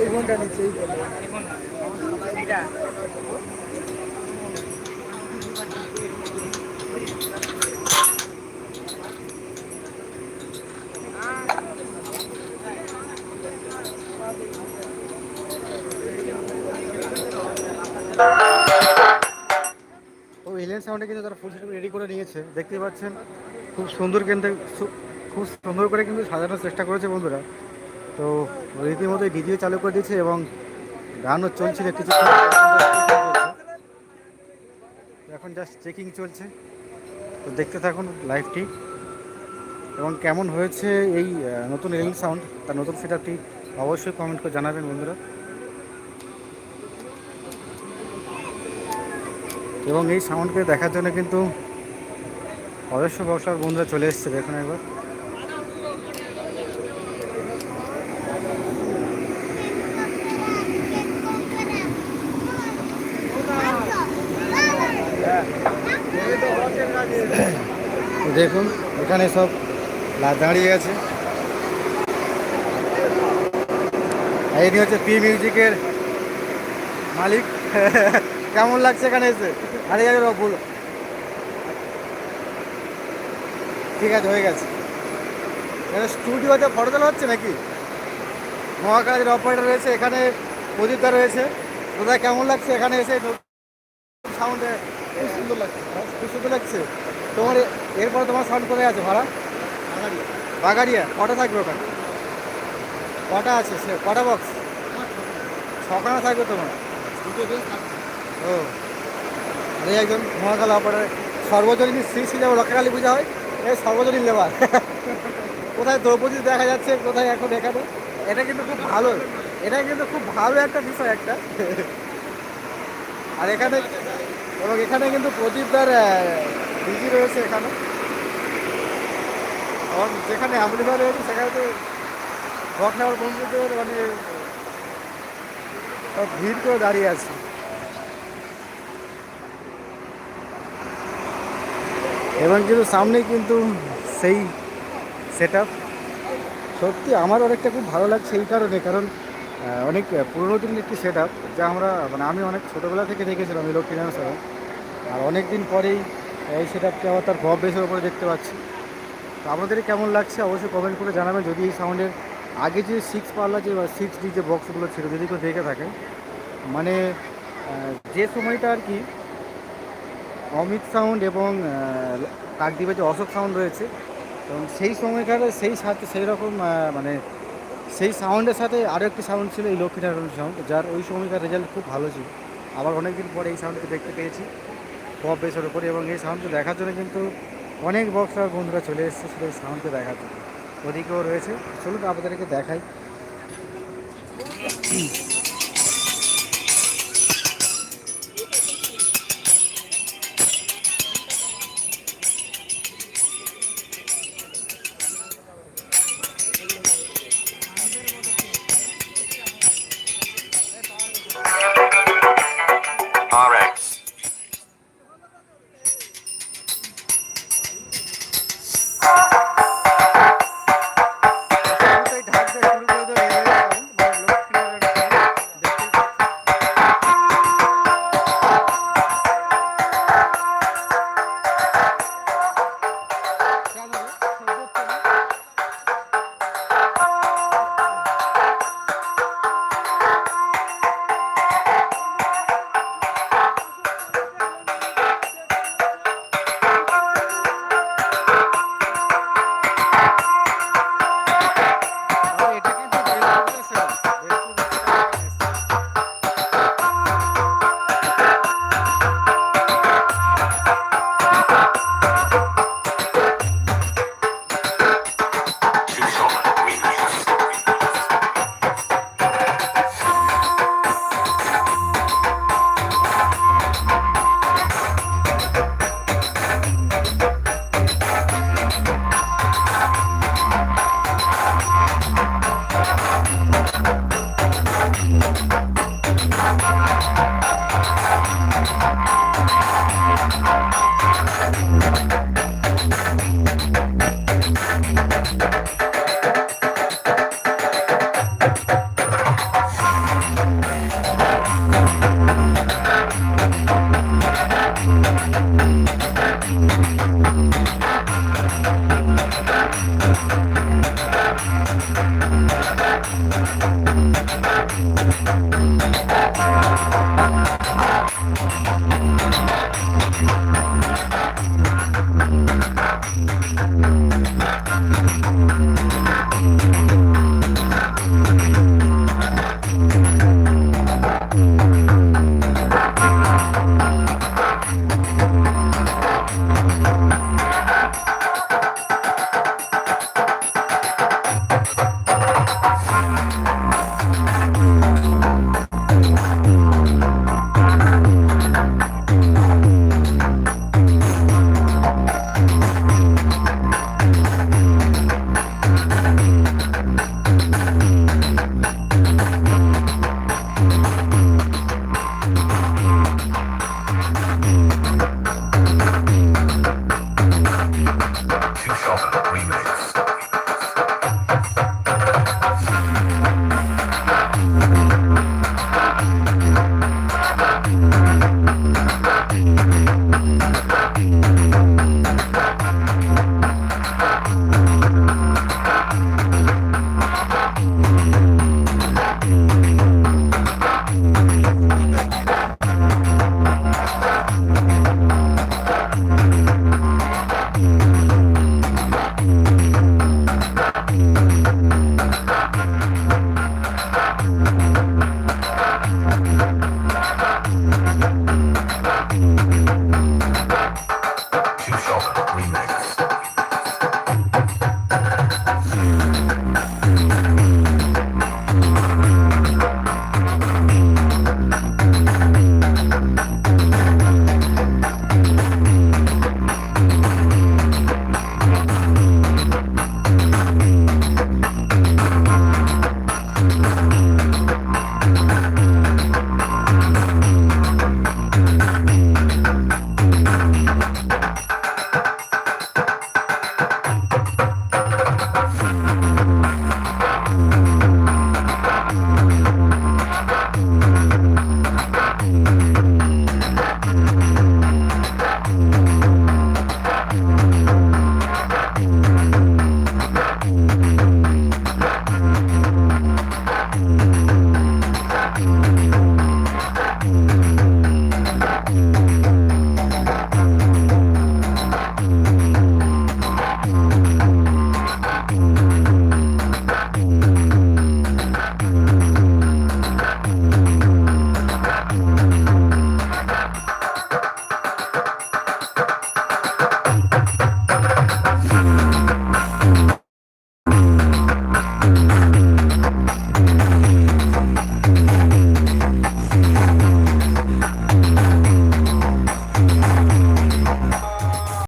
এই ফোনটা নিচ্ছে এই ফোনটা তো এলিয়ান সাউন্ডে কিন্তু তারা ফুল রেডি করে নিয়েছে। দেখতে পাচ্ছেন, খুব সুন্দর কিন্তু খুব সুন্দর করে কিন্তু সাজানোর চেষ্টা করেছে বন্ধুরা। তো রীতিমতো ভিডিও চালু করে দিয়েছে এবং গানও চলছিল কিছু এখন জাস্ট চেকিং চলছে। তো দেখতে থাকুন লাইভটি এবং কেমন হয়েছে এই নতুন এলিয়ান সাউন্ড তার নতুন সেটআপটি অবশ্যই কমেন্ট করে জানাবেন বন্ধুরা। এবং এই সাউন্ডকে দেখার জন্য কিন্তু অবশ্য বসার বন্ধুরা চলে এসছে দেখুন একবার। দেখুন, এখানে সব লা- দাঁড়িয়ে আছে। ইনি হচ্ছে পি মিউজিকের মালিক। কেমন লাগছে এখানে এসে? আরে যাবে বলো ঠিক আছে, হয়ে গেছে। এখানে স্টুডিওতে ফটো তোলা হচ্ছে নাকি? মহাকালের অপারেটর রয়েছে, এখানে প্রদীপদা রয়েছে। কোথায় কেমন লাগছে এখানে এসে? সাউন্ডে খুব সুন্দর লাগছে, খুব সুন্দর লাগছে। তোমার এরপরে তোমার সাউন্ড কোথায় আছে ভাড়া? বাগাড়িয়া। কটা থাকবে ওখানে? কটা আছে? সে কটা বক্স ছখানা থাকবে তোমার। ও। এই একজন মহাকাল অপারেটর। সর্বজনীন শ্রী শ্রী যেমন রক্ষাকালী পূজা হয়। এই সর্বজনীন লেবার কোথায় দ্রৌপদী দেখা যাচ্ছে, কোথায় এখন এখানে এটা কিন্তু খুব ভালো। এটা কিন্তু খুব ভালো একটা বিষয় একটা। আর এখানে এবং এখানে কিন্তু প্রদীপদার বিজি রয়েছে এখানে। এবং যেখানে আমলিভার রয়েছে, সেখানে তো নেওয়ার বন্ধুদের মানে ভিড় করে দাঁড়িয়ে আছে। এবং কিন্তু সামনেই কিন্তু সেই সেট সত্যি আমার অনেকটা খুব ভালো লাগছে এই কারণে, কারণ অনেক পুরোনো দিনের একটি সেট যা আমরা মানে আমি অনেক ছোটোবেলা থেকে দেখেছিলাম এই লক্ষ্মীনারায়ণ সাহেব আর অনেক দিন পরেই এই সেট আবার তার ভব বেসের উপরে দেখতে পাচ্ছি। তো আপনাদের কেমন লাগছে অবশ্যই কমেন্ট করে জানাবেন। যদি এই সাউন্ডের আগে যে সিক্স পাল্লা যে সিক্স ডি যে বক্সগুলো ছিল, যদি কেউ দেখে থাকেন। মানে যে সময়টা আর কি, অমিত সাউন্ড এবং কাকদ্বীপে যে অশোক সাউন্ড রয়েছে, এবং সেই সময়কার সেই সাথে সেই রকম মানে সেই সাউন্ডের সাথে আরও একটি সাউন্ড ছিল এই লক্ষ্মীনারায়ণ সাউন্ড যার ওই সময়কার রেজাল্ট খুব ভালো ছিল। আবার অনেকদিন পরে এই সাউন্ডকে দেখতে পেয়েছি। পপ বেসের উপরে এবং এই সাউন্ডটা দেখার জন্য কিন্তু অনেক বক্সার বন্ধুরা চলে এসেছে শুধু এই সাউন্ডটা দেখার জন্য। ওদিকেও রয়েছে। চলুন আপনাদেরকে দেখাই। Thank